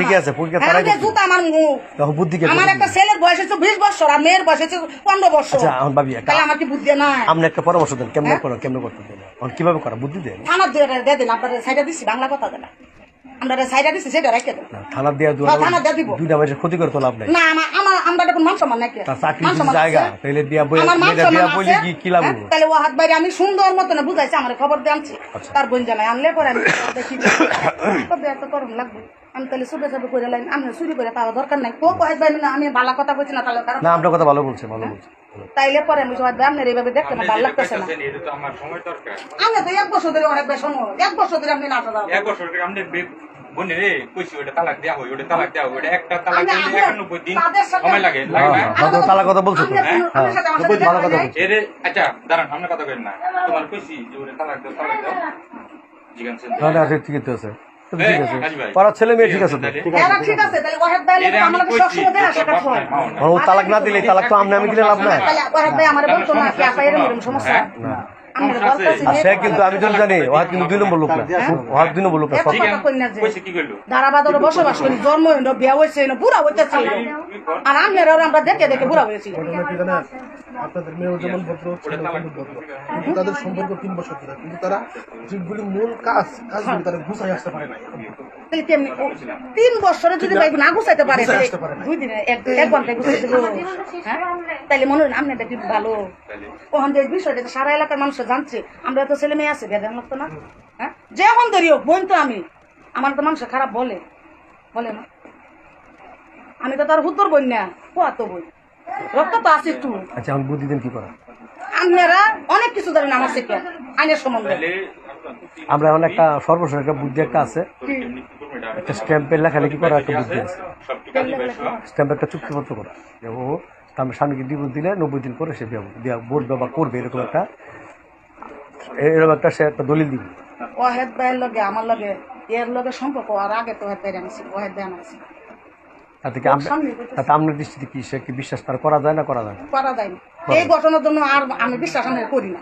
ঠিক আছে, হ্যাঁ, তারাই জুতা আমার মুখ বুদ্ধি আমার একটা ছেলের বয়স হচ্ছে বিশ বছর আর মেয়ের বয়স হচ্ছে পনেরো বছর। আচ্ছা এখন ভাবি একটা তাহলে আমার কি বুদ্ধি নাই? আপনি একটা পরামর্শ দেন কেমনে হ্যাঁ? করো কেমনে করতে দেন এখন কীভাবে করা বুদ্ধি দেন। আমার দিয়ে দিয়ে দিন আপনার সাইডে দিচ্ছি বাংলা কথা দেন আমরা সাইডে দিচ্ছি সেটা রেখে দেন। না, থানা দেওয়া হ্যাঁ, থানা দিয়ে দিব। দুইটা মানুষের ক্ষতি করে লাভ নাই। না আমার মান সম্মান নাকি চাকরি জায়গা বই মান? কি কি লাভ হ্যাঁ? তাহলে ও হাত বাইরে আমি সুন্দর মতন বুঝাইছি আমার খবর দিয়ে আনছি। আচ্ছা। তার বোন জানাই আনলে পরে আমি দেখি। লাগবে। আমি তাহলে সুবে সুবে করে লাইন আমি চুরি করে পাওয়া দরকার নাই। তো কয়েক ভাই না আমি ভালো কথা বলছি না তাহলে কারণ না আপনার কথা ভালো বলছে ভালো বলছে। তাইলে পরে আমি সবাই আপনার এইভাবে দেখতে না ভালো লাগতেছে না। এটা তো আমার সময় দরকার। আমি তো এক বছর ধরে অনেক বেশ সময় এক বছর ধরে আপনি নাচা দাও এক বছর আমাদের বোনে রে কইছি ওটা তালাক দেওয়া হয় ওটা তালাক দেওয়া হয় ওটা একটা তালাক দিলে আমি একানব্বই দিন সময় লাগে হ্যাঁ লাগে না? হ্যাঁ তালা কথা বলছো তো? হ্যাঁ ভালো কথা দেখা বলছো। এরে আচ্ছা দাঁড়ান আমরা কথা কই না। তোমার কইছি যে ওটা তালাক দাও তালাক দাও জিজ্ঞাসা না না ঠিক ঠিক আছে ঠিক আছে। পাড়ার ছেলে মেয়ে ঠিক আছে? হ্যাঁ ঠিক তাহলে ভাই আমাকে সবসময় দেয় হয় ও তালাক না দিলে তালাক তো আমনে আমি দিলে লাভ নাই। তাহলে ভাই আমার বলতো না কি আপা এরকম এরকম সমস্যা? না। সে কিন্তু আমি তো জানি ও কিন্তু দুই নম্বর লোক না। ও দুই নম্বর লোক না সব। এক কথা কই না যে কইছে কি কইলো? দারাবাদরে বসবাস করি জন্ম হইল বিয়া হয়েছে না বুড়া হইতেছে। আর আমি আমরা দেখে দেখে বুড়া হয়েছি। ঘটনা কি জানেন? আপনাদের মেয়েও যেমন ভদ্র ভদ্র। কিন্তু তাদের সম্পর্ক তিন বছর ধরে। কিন্তু তারা যেগুলি মূল কাজ কাজগুলি তারা গুছাই আসতে পারে না তিন বছরে যদি না গুছাইতে পারে। দুই দিনে এক ঘন্টায় গুছাইতে হ্যাঁ? তাইলে মনে হয় আপনি দেখি ভালো। ওখান যে বিষয়টা সারা এলাকার মানুষ জানছে। আমরা তো ছেলে মেয়ে আছে লাগতো না? হ্যাঁ? যে দেরি হোক বোন তো আমি। আমার তো মানুষ খারাপ বলে। বলে না। আমি তো তার হুদ্দর বোন না পোয়া তো বই রক্ত তো আছে একটু। আচ্ছা আমি বুদ্ধি দিন কি করা? আপনারা অনেক কিছু জানেন আমার থেকে আইনের সম্বন্ধে। আমরা এখন একটা সর্বশেষ একটা বুদ্ধি একটা আছে কেমনি কি করবে এটা একটা স্ট্যাম্পের লেখালেখি করা একটা বুদ্ধি আছে? সব ঠিক আছে ভাই সব স্ট্যাম্পে একটা চুক্তিপত্র করা। যে ও তার স্বামীকে ডিভোর্স দিলে নব্বই দিন করে সে বিয়ে বোর্ড ব্যবহার করবে এরকম একটা এরকম একটা সে একটা দলিল দিবে। ভাইয়ের লগে আমার লগে এর লগে সম্পর্ক আর আগে তো ওহেদ ভাই আনছি ওহেদ ভাই আনছি তাতে কি আমরা তাতে আপনার দৃষ্টিতে কি সে কি বিশ্বাস তার করা যায় না করা যায় না? করা যায় না। এই ঘটনার জন্য আর আমি বিশ্বাস করি না।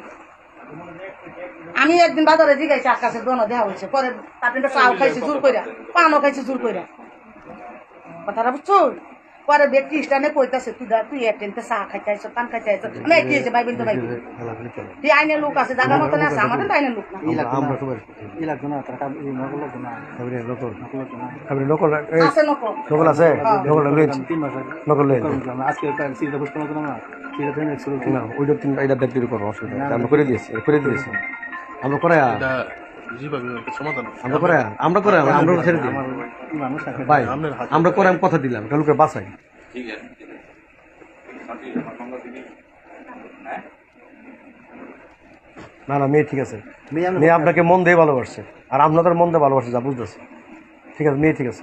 আমি একদিন বাজারে জিগাইছি আকাশে দোনো দেওয়া হয়েছে পরে তারপরে চাও খাইছি জোর কইরা পানও খাইছি জোর কইরা। কথাটা বুঝছ? পরে ব্যক্তি স্টানে কইতাছে তুই দা তুই এটেনতে চা খাইতে আইছো পান খাইতে আইছো। আমি কি হয়েছে ভাই বোন ভাই চলে। তুই আইনের লোক আছে জায়গা মতন আছে আমাদের আইনের লোক না। আমরা- আমরা সবাই তারপরে নকল নকল। এই, আছে নকল। নকল আছে? নকল রয়েছে নকল রয়েছে না। ওইটা তিন এটা দেখতে করব অসুবিধা। আমরা করে দিয়েছি করে দিয়েছি। আমরা করে আমরা করে আমরা করে আমরা ছেড়ে দিই। ভাই আমরা করে আমি কথা দিলাম এটা লোকের বাসাই ঠিক আছে হ্যাঁ? না না মেয়ে ঠিক আছে। মেয়ে আপনাকে মন দিয়ে ভালোবাসছে। আর আপনাদের মন দিয়ে ভালোবাসছে যা বুঝতেছে। ঠিক আছে মেয়ে ঠিক আছে।